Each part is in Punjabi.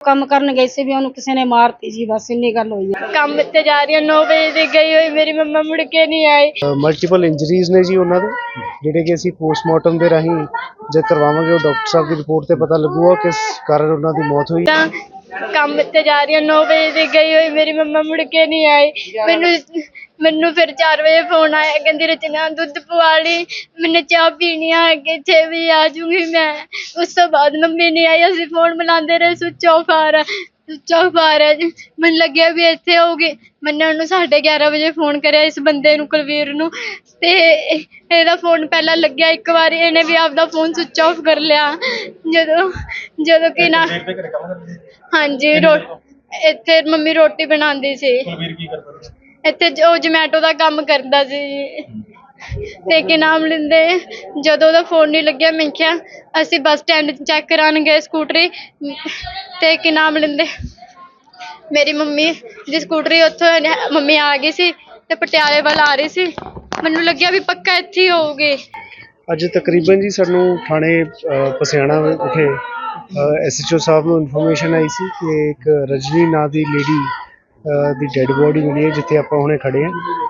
ਕੰਮ ਕਰਨ ਗਏ ਸੀ ਵੀ ਉਹਨੂੰ ਕਿਸੇ ਨੇ ਮਾਰਤੀ ਜੀ ਬਸ ਇੰਨੀ ਗੱਲ ਹੋਈ ਹੈ ਕੰਮ ਤੇ ਜਾ ਰਹੀ ਹਾਂ 9 ਵਜੇ ਦੀ ਗਈ ਹੋਈ ਮੇਰੀ ਮੰਮਾ ਮੁੜ ਕੇ ਨਹੀਂ ਆਈ। ਮਲਟੀਪਲ ਇੰਜਰੀਜ਼ ਨੇ ਜੀ ਉਹਨਾਂ ਦੇ ਜਿਹੜੇ ਕਿ ਅਸੀਂ ਪੋਸਟਮਾਰਟਮ ਦੇ ਰਾਹੀਂ ਜਦ ਕਰਵਾਵਾਂਗੇ ਉਹ ਡਾਕਟਰ ਸਾਹਿਬ ਦੀ ਰਿਪੋਰਟ ਤੇ ਪਤਾ ਲੱਗੂਗਾ ਕਿਸ ਕਾਰਨ ਉਹਨਾਂ ਦੀ ਮੌਤ ਹੋਈ। ਤਾਂ ਕੰਮ ਤੇ ਜਾ ਰਹੀ ਹਾਂ 9 ਵਜੇ ਦੀ ਗਈ ਹੋਈ, ਮੇਰੀ ਮੰਮਾ ਮੁੜ ਕੇ ਨਹੀਂ ਆਈ। ਮੈਨੂੰ ਮੈਨੂੰ ਫਿਰ 4 ਵਜੇ ਫੋਨ ਆਇਆ, ਕਹਿੰਦੀ ਰਚਨਾ ਦੁੱਧ ਪਵਾ ਲਈ, ਮੈਨੇ ਚਾਹ ਪੀਣੀ ਆ, ਅੱਗੇ 6 ਵਜੇ ਆ ਜੂੰਗੀ ਮੈਂ। ਉਸ ਤੋਂ ਬਾਅਦ ਮੰਮੀ ਨਹੀਂ ਆਈ, ਅਸੀਂ ਫੋਨ ਮਿਲਾਉਂਦੇ ਰਹੇ ਸੁੱਚ ਆਫ ਆ ਰਿਹਾ। ਆਫ ਆ ਰਿਹਾ ਜੀ। ਮੈਨੂੰ ਲੱਗਿਆ ਵੀ ਇੱਥੇ ਹੋਊਗੀ ਮੈਨੇ ਉਹਨੂੰ 11:30 ਵਜੇ ਫੋਨ ਕਰਿਆ ਇਸ ਬੰਦੇ ਨੂੰ ਕੁਲਵੀਰ ਨੂੰ। ਤੇ ਇਹਦਾ ਫੋਨ ਪਹਿਲਾਂ ਲੱਗਿਆ ਇੱਕ ਵਾਰੀ। ਇਹਨੇ ਵੀ ਆਪਦਾ ਫੋਨ ਸੁੱਚ ਆਫ ਕਰ ਲਿਆ। ਜਦੋਂ ਜਦੋਂ ਕਿ ਨਾ ਹਾਂਜੀ ਰੋ ਇੱਥੇ ਮੰਮੀ ਰੋਟੀ ਬਣਾਉਂਦੀ ਸੀ। ਇੱਥੇ ਜੋ ਜਮੈਟੋ ਦਾ ਕੰਮ ਕਰਦਾ ਸੀ ਜੀ। ਤੇ ਕੀ ਨਾਮ ਲੈਂਦੇ? ਜਦੋਂ ਉਹਦਾ ਫੋਨ ਨਹੀਂ ਲੱਗਿਆ ਮੈਂ ਕਿਹਾ ਅਸੀਂ ਬੱਸ ਸਟੈਂਡ ਚੈੱਕ ਕਰਾਉਣ ਗਏ ਸਕੂਟਰੀ ਤੇ ਕੀ ਨਾਮ ਲੈਂਦੇ? ਮੇਰੀ ਮੰਮੀ ਦੀ ਸਕੂਟਰੀ ਉੱਥੋਂ ਇਹਨੇ- ਮੰਮੀ ਆ ਗਈ ਸੀ ਤੇ ਪਟਿਆਲੇ ਵੱਲ ਆ ਰਹੀ ਸੀ। ਮੈਨੂੰ ਲੱਗਿਆ ਵੀ ਪੱਕਾ ਇੱਥੇ ਹੀ ਹੋਊਗੀ। ਅੱਜ ਤਕਰੀਬਨ ਜੀ ਸਾਨੂੰ ਥਾਣੇ ਅ, ਪਸਿਆਣਾ ਵਿਖੇ ਐਸਐਚਓ ਸਾਹਿਬ ਨੂੰ ਇਨਫੋਰਮੇਸ਼ਨ ਆਈ ਸੀ ਕਿ ਇੱਕ ਰਜਨੀ ਨਾਂ ਦੀ ਲੇਡੀ ਦੀ ਡੈੱਡ ਬੋਡੀ ਮਿਲੀ ਹੈ ਜਿੱਥੇ ਆਪਾਂ ਹੁਣੇ ਖੜੇ ਹਾਂ।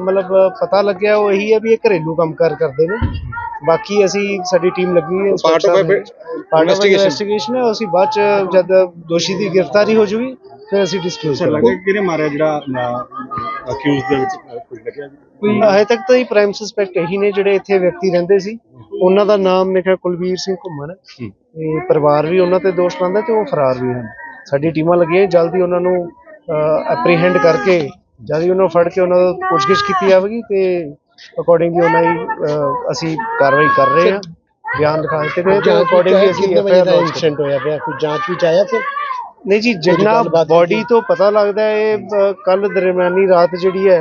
ਮਤਲਬ ਪਤਾ ਲੱਗਿਆ ਉਹ ਇਹੀ ਹੈ ਵੀ ਇਹ ਘਰੇਲੂ ਕੰਮ ਕਾਰ ਕਰਦੇ ਨੇ। ਬਾਕੀ ਅਸੀਂ ਸਾਡੀ ਟੀਮ ਲੱਗੀ ਹੈ ਪਾਰਟ ਆਫ. ਇਨਵੈਸਟੀਗੇਸ਼ਨ? ਹੈ ਅਸੀਂ ਬਾਅਦ ਚ ਜਦ ਦੋਸ਼ੀ ਦੀ ਗ੍ਰਿਫਤਾਰੀ ਹੋ ਜੂਗੀ ਫਿਰ ਅਸੀਂ ਡਿਸਕਲੋਜ਼ ਕਰਾਂਗੇ। ਕਿਹਨੇ ਮਾਰਿਆ ਜਿਹੜਾ ਅਕਿਊਜ਼ ਦੇ ਵਿੱਚ ਕੁਝ ਲੱਗਿਆ ਹਜੇ ਤੱਕ ਤਾਂ ਇਹ ਪ੍ਰਾਈਮ ਸਸਪੈਕਟ ਇਹੀ ਨੇ ਜਿਹੜੇ ਇੱਥੇ ਵਿਅਕਤੀ ਰਹਿੰਦੇ ਸੀ। ਉਹਨਾਂ ਦਾ ਨਾਮ ਮੇਰੇ ਖਿਆਲ ਕੁਲਵੀਰ ਸਿੰਘ ਘੁੰਮਣ ਹੈ। ਤੇ ਪਰਿਵਾਰ ਵੀ ਉਹਨਾਂ ਤੇ ਦੋਸ਼ ਲਾਉਂਦਾ ਤੇ ਉਹ ਫਰਾਰ ਵੀ ਹਨ। ਸਾਡੀ ਟੀਮਾਂ ਲੱਗੀਆਂ ਜਲਦੀ ਉਹਨਾਂ ਨੂੰ ਐਪਰੀਹੈਂਡ ਕਰਕੇ ਜਲਦੀ ਉਹਨਾਂ ਨੂੰ ਫੜ ਕੇ ਉਹਨਾਂ ਤੋਂ ਪੁੱਛਗਿੱਛ ਕੀਤੀ ਜਾਵੇਗੀ ਤੇ ਅਕੋਰਡਿੰਗਲੀ ਉਹਨਾਂ ਦੀ ਅਹ, ਅਸੀਂ ਕਾਰਵਾਈ ਕਰ ਰਹੇ ਹਾਂ ਬਿਆਨ ਲਿਖਾ ਦਿੱਤੇ ਗਏ ਤੇ ਅਕੋਰਡਿੰਗਲੀ ਅਸੀਂ ਦਾ ਕਰ- ਇਨਸੀਡੈਂਟ ਹੋਇਆ ਪਿਆ। ਕੋਈ ਜਾਂਚ ਵਿੱਚ ਆਇਆ ਸਰ ਨਹੀਂ ਜੀ ਜਿੰਨਾ ਬਾਡੀ। ਤੋਂ ਪਤਾ ਲੱਗਦਾ ਹੈ ਕੱਲ ਦਰਮਿਆਨੀ ਰਾਤ ਜਿਹੜੀ ਹੈ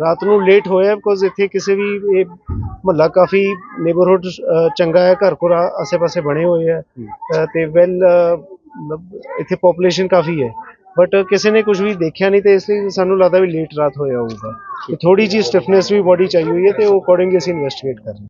ਰਾਤ ਨੂੰ ਲੇਟ ਹੋਇਆ ਬਿਕੋਜ਼ ਇੱਥੇ ਕਿਸੇ ਵੀ ਇਹ ਮਹੱਲਾ ਕਾਫੀ ਨੇਬਰਹੁੱਡ ਚੰਗਾ ਹੈ ਘਰ ਘਰ ਆਸੇ-ਪਾਸੇ ਬਣੇ ਹੋਏ ਹੈ। ਤੇ ਵੈਲ ਇੱਥੇ ਪੋਪੂਲੇਸ਼ਨ ਕਾਫੀ ਹੈ। ਬਟ ਕਿਸੇ ਨੇ ਕੁਝ ਵੀ ਦੇਖਿਆ ਨਹੀਂ ਤੇ ਇਸ ਲਈ ਸਾਨੂੰ ਲੱਗਦਾ ਵੀ ਲੇਟ ਰਾਤ ਹੋਇਆ ਹੋਊਗਾ। ਤੇ ਥੋੜੀ ਜੀ ਸਟਿਫਨੈਸ ਵੀ ਬਾਡੀ ਚਾਹੀ ਹੋਈ ਹੈ ਤੇ ਉਹ ਅਕੋਰਡਿੰਗਲੀ ਅਸੀਂ ਇਨਵੈਸਟੀਗੇਟ ਕਰ ਰਹੇ ਹਾਂ।